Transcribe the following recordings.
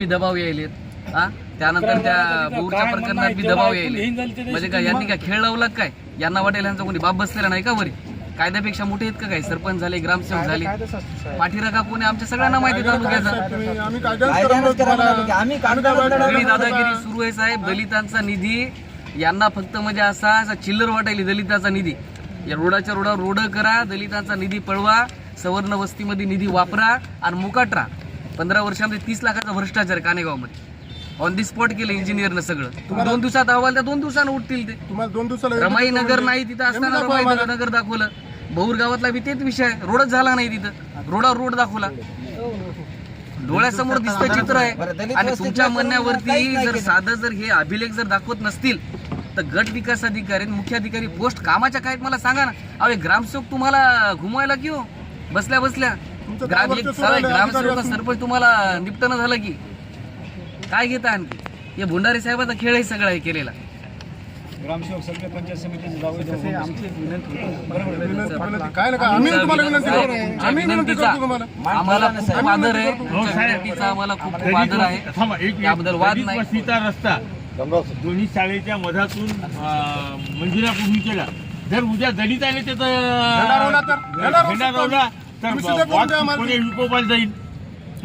बी दबाव यायलेत. हा? त्यानंतर त्या बोरच्या प्रकरणात बी दबाव यायले म्हणजे काय यांनी काय खेळ लावला का काय? यांना वाटेल यांचा कोणी? बाप बसलेला नाही का वरी? कायद्यापेक्षा मोठे आहेत का काय? सरपंच झाले ग्रामसेवक झाले. पाठीराखा कोणी आमच्या सगळ्यांना माहिती तालुक्याचा दादागिरी सुरू आहे साहेब. दलितांचा निधी यांना फक्त म्हणजे असा असा चिल्लर वाटायली दलिताचा निधी. या रोडाच्या रोडावर रोड करा दलितांचा निधी पळवा सवर्ण वस्तीमध्ये निधी वापरा आणि मुकाट राहा. पंधरा वर्षामध्ये तीस लाखाचा भ्रष्टाचार कानेगावमध्ये. ऑन दी स्पॉट केलं इंजिनियरनं सगळं. तुम्ही दोन दिवसात अहवाल त्या दोन दिवसानं उठतील ते. तुम्हाला दोन दिवसाला रमाई नगर नाही तिथं असताना रमाई. नगर दाखवलं. बहुर गावातला बी तेच विषय आहे. रोडच झाला नाही तिथं. रोडावर रोड दाखवला. डोळ्यासमोर दिसतं चित्र आहे. आणि तुमच्या म्हणण्यावरती जर. साधं जर हे अभिलेख जर दाखवत नसतील तर गट विकास अधिकारी आणि मुख्य अधिकारी पोस्ट कामाच्या काय मला सांगा ना. अरे ग्रामसेवक तुम्हाला घुमवायला हो बसल्या बसल्या. ग्राम एक ग्रामसेवक सरपंच तुम्हाला निपटणं झालं की? काय घेता आणखी? हे भंडारी साहेबाचा खेळ आहे सगळा हे केलेला. ग्रामसेवक सगळे पंचायत समितीचे जाऊ विनंती- विनंती- काय नका आम्ही तुम्हाला विनंती करतो. तुमच्या आम्ही विनंती विनंतीचा करतो तुम्हाला. आम्हाला खूप खूप आम्ही आदर आहे. तुमच्या विनंतीचा आम्हाला खूप खूप आदर आहे. त्याबद्दल वाद नाही. रस्ता दोन्ही शाळेच्या मधातून अं, मंजुरापूर्वी केला. जर उद्या दलित आले ते तर. तर? झेंडा रोवू झेंडा शकतो रोवला तर तुम्ही सिद्ध करून वाद द्या आम्हाला. पुणे विकोपाला जाईल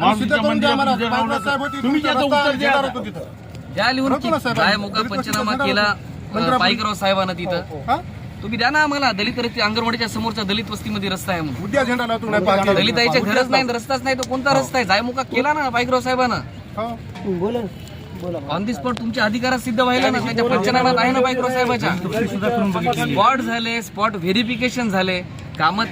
आम्ही मारुतीच्या सिद्ध करून द्या आम्हाला. मंदिरात पांडुरंग साहेब होते, तुम्ही तुमचा त्याचं रस्ता उत्तर द्या झेंडा आता. रोवतो तिथं. द्या लिहून बरोबर ना की साहेब? काय मोका दलित पंचनामा केला साहेबांना तिथं हा? तुम्ही द्या ना आम्हाला दलित रस्ते अंगणवाडीच्या समोरचा दलित वस्तीमध्ये रस्ता आहे म्हणून उद्या झेंडा लावतो नाही पाच दलित आईच्या घरच नाही रस्ताच नाही तो कोणता रस्ता आहे जाय मुका केला ना पायकराव साहेबांना हो. बोला बोला ऑन दी स्पॉट तुमच्या अधिकारात सिद्ध व्हायला ना त्यांच्या पंचनाम्यात आहे ना पायकराव साहेबाच्या स्पॉट झाले स्पॉट व्हेरिफिकेशन झाले कामं